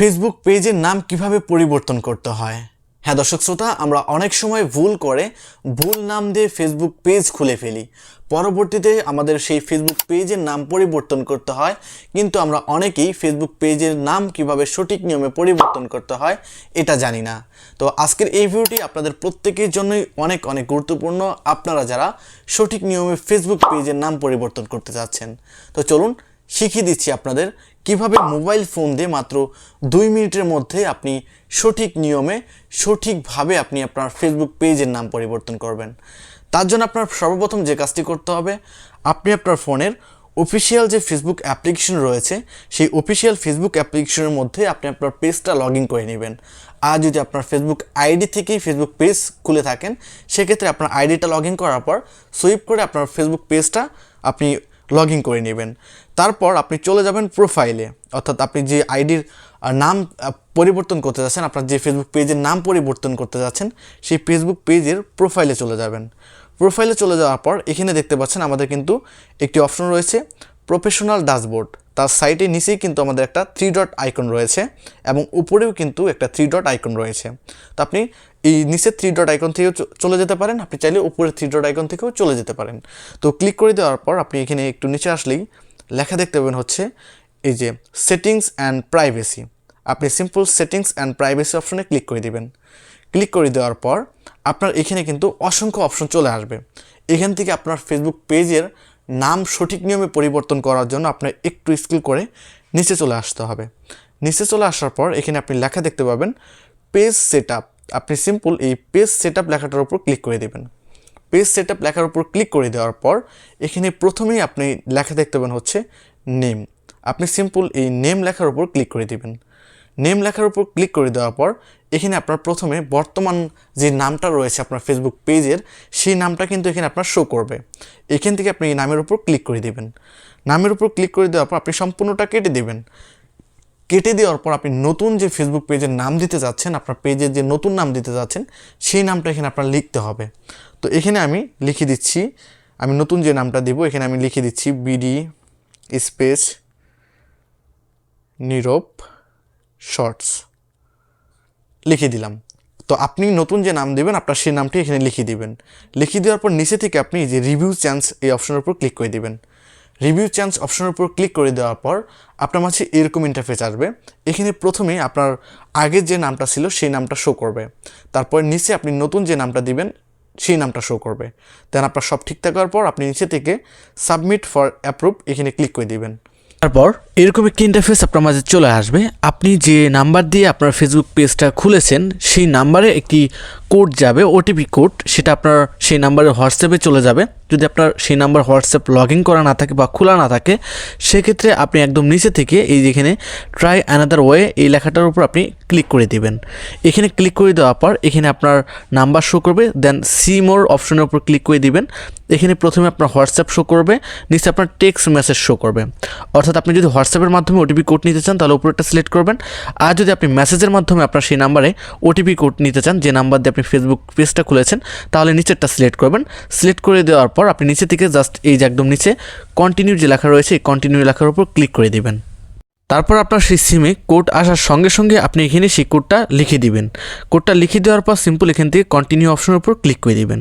Facebook পেজের নাম কীভাবে পরিবর্তন করতে হয়? হ্যাঁ দর্শক শ্রোতা, আমরা অনেক সময় ভুল করে ভুল নাম দিয়ে ফেসবুক পেজ খুলে ফেলি। পরবর্তীতে আমাদের সেই ফেসবুক পেজের নাম পরিবর্তন করতে হয়, কিন্তু আমরা অনেকেই ফেসবুক পেজের নাম কীভাবে সঠিক নিয়মে পরিবর্তন করতে হয়, এটা জানি না। তো আজকের এই ভিডিওটি আপনাদের প্রত্যেকের জন্যই অনেক অনেক গুরুত্বপূর্ণ। আপনারা যারা সঠিক নিয়মে ফেসবুক পেজের নাম পরিবর্তন করতে চাচ্ছেন, তো চলুন শিখিয়ে দিচ্ছি আপনাদের কীভাবে মোবাইল ফোন দিয়ে মাত্র দুই মিনিটের মধ্যে আপনি সঠিক নিয়মে, সঠিকভাবে আপনি আপনার ফেসবুক পেজের নাম পরিবর্তন করবেন। তার জন্য আপনার সর্বপ্রথম যে কাজটি করতে হবে, আপনি আপনার ফোনের অফিসিয়াল যে ফেসবুক অ্যাপ্লিকেশন রয়েছে, সেই অফিসিয়াল ফেসবুক অ্যাপ্লিকেশনের মধ্যে আপনি আপনার পেজটা লগ ইন করে নেবেন। আর যদি আপনার ফেসবুক আইডি থেকেই ফেসবুক পেজ খুলে থাকেন, সেক্ষেত্রে আপনার আইডিটা লগ ইন করার পর সুইপ করে আপনার ফেসবুক পেজটা আপনি লগ ইন করে নেবেন। তারপর আপনি চলে যাবেন প্রোফাইলে অর্থাৎ আপনি যে আইডির নাম পরিবর্তন করতে যাচ্ছেন, আপনার যে ফেসবুক পেজের নাম পরিবর্তন করতে যাচ্ছেন, সেই ফেসবুক পেজের প্রোফাইলে চলে যাবেন। প্রোফাইলে চলে যাওয়ার পর এখানে দেখতে পাচ্ছেন আমাদের কিন্তু একটি অপশন রয়েছে প্রফেশনাল ড্যাশবোর্ড তার সাইটের নিচেই কিন্তু আমাদের একটা থ্রি ডট আইকন রয়েছে এবং উপরেও কিন্তু একটা থ্রি ডট আইকন রয়েছে। তো আপনি এই নিচের থ্রি ডট আইকন থেকেও চলে যেতে পারেন, আপনি চাইলে উপরের থ্রি ডট আইকন থেকেও চলে যেতে পারেন। তো ক্লিক করে দেওয়ার পর আপনি এখানে একটু নিচে আসলেই লেখা দেখতে পাবেন হচ্ছে এই যে সেটিংস অ্যান্ড প্রাইভেসি আপনি সিম্পল সেটিংস অ্যান্ড প্রাইভেসি অপশনে ক্লিক করে দেবেন। ক্লিক করে দেওয়ার পর আপনার এখানে কিন্তু অসংখ্য অপশন চলে আসবে। এখান থেকে আপনার ফেসবুক পেজের নাম সঠিক নিয়মে পরিবর্তন করার জন্য আপনার একটু স্কিল করে নিচে চলে আসতে হবে। নিচে চলে আসার পর এখানে আপনি লেখা দেখতে পাবেন পেজ সেট আপনি সিম্পল এই পেজ সেট লেখাটার উপর ক্লিক করে দেবেন। পেজ সেট আপ লেখার উপর ক্লিক করে দেওয়ার পর এখানে প্রথমেই আপনি লেখা দেখতে পাবেন হচ্ছে নেম আপনি সিম্পল এই নেম লেখার উপর ক্লিক করে দিবেন। নেম লেখার উপর ক্লিক করে দেওয়ার পর এখানে আপনার প্রথমে বর্তমান যে নামটা রয়েছে আপনার ফেসবুক পেজের সেই নামটা কিন্তু এখানে আপনার শো করবে। এখান থেকে আপনি এই নামের উপর ক্লিক করে দিবেন। নামের উপর ক্লিক করে দেওয়ার পর আপনি সম্পূর্ণটা কেটে দেবেন। কেটে দেওয়ার পর আপনি নতুন যে ফেসবুক পেজের নাম দিতে যাচ্ছেন, আপনার পেজের যে নতুন নাম দিতে যাচ্ছেন, সেই নামটা এখানে আপনার লিখতে হবে। তো এখানে আমি লিখে দিচ্ছি, আমি নতুন যে নামটা দিব, এখানে আমি লিখে দিচ্ছি বিডি স্পেস নীরব শর্টস লিখে দিলাম। তো আপনি নতুন যে নাম দেবেন, আপনার সেই নামটি এখানে লিখে দিবেন। লিখে দেওয়ার পর নিচে থেকে আপনি যে রিভিউ চান্স এই অপশনের উপর ক্লিক করে দিবেন। রিভিউ চান্স অপশনের উপর ক্লিক করে দেওয়ার পর আপনার মাঝে এরকম ইন্টারফেস আসবে। এখানে প্রথমে আপনার আগের যে নামটা ছিল, সেই নামটা শো করবে। তারপর নিচে আপনি নতুন যে নামটা দিবেন, সেই নামটা শো করবে। দেন আপনার সব ঠিক থাকার পর আপনি নিচে থেকে সাবমিট ফর অ্যাপ্রুভ এখানে ক্লিক করে দিবেন। তারপর এরকম একটি ইন্টারফেস আপনার মাঝে চলে আসবে। আপনি যে নাম্বার দিয়ে আপনার ফেসবুক পেজটা খুলেছেন, সেই নাম্বারে একটি কোড যাবে ওটিপি কোড সেটা আপনার সেই নাম্বারে হোয়াটসঅ্যাপে চলে যাবে। যদি আপনার সেই নাম্বার হোয়াটসঅ্যাপ লগ ইন করা না থাকে বা খোলা না থাকে, সেক্ষেত্রে আপনি একদম নিচে থেকে এই যেখানে ট্রাই অ্যানাদার ওয়ে এই লেখাটার উপর আপনি ক্লিক করে দিবেন। এখানে ক্লিক করে দেওয়ার পর, এখানে আপনার নাম্বার শো করবে দেন সি মোর অপশনের উপর ক্লিক করে দিবেন। এখানে প্রথমে আপনার হোয়াটসঅ্যাপ শো করবে, নিচে আপনার টেক্সট মেসেজ শো করবে। অর্থাৎ আপনি যদি হোয়াটসঅ্যাপের মাধ্যমে ওটিপি কোড নিতে চান, তাহলে উপরেরটা সিলেক্ট করবেন। আর যদি আপনি মেসেজের মাধ্যমে আপনার সেই নাম্বারে ওটিপি কোড নিতে চান, যে নাম্বার দিয়ে আপনি ফেসবুক পেজটা খুলেছেন, তাহলে নিচেরটা সিলেক্ট করবেন। সিলেক্ট করে দেওয়ার পর আপনি নিচে থেকে জাস্ট এই যে একদম নিচে কন্টিনিউ যে লেখা রয়েছে, এই কন্টিনিউ লেখার উপর ক্লিক করে দিবেন। তারপর আপনার সেই সিমে কোড আসার সঙ্গে সঙ্গে আপনি এখানে সেই কোডটা লিখে দিবেন। কোডটা লিখে দেওয়ার পর সিম্পল এখান থেকে কন্টিনিউ অপশনের উপর ক্লিক করে দিবেন।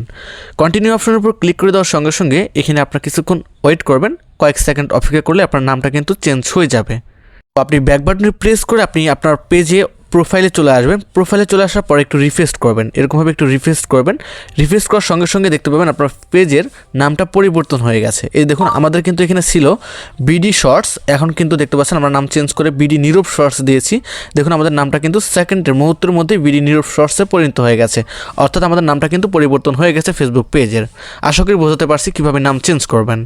কন্টিনিউ অপশনের উপর ক্লিক করে দেওয়ার সঙ্গে সঙ্গে এখানে আপনার কিছুক্ষণ ওয়েট করবেন। কয়েক সেকেন্ড অপেক্ষা করলে আপনার নামটা কিন্তু চেঞ্জ হয়ে যাবে। আপনি ব্যাক বাটনে প্রেস করে আপনি আপনার পেজে প্রোফাইলে চলে আসবেন। প্রোফাইলে চলে আসার পর একটু রিফ্রেশ করবেন। এরকমভাবে একটু রিফ্রেশ করবেন। রিফ্রেশ করার সঙ্গে সঙ্গে দেখতে পাবেন আপনার পেজের নামটা পরিবর্তন হয়ে গেছে। এই দেখুন, আমাদের কিন্তু এখানে ছিল বিডি শর্টস এখন কিন্তু দেখতে পাচ্ছেন আমরা নাম চেঞ্জ করে বিডি নীরব শর্টস দিয়েছি। দেখুন, আমাদের নামটা কিন্তু সেকেন্ডের মুহূর্তের মধ্যে বিডি নীরব শর্টসে পরিণত হয়ে গেছে। অর্থাৎ আমাদের নামটা কিন্তু পরিবর্তন হয়ে গেছে ফেসবুক পেজের আশা করি বোঝাতে পারছি কীভাবে নাম চেঞ্জ করবেন।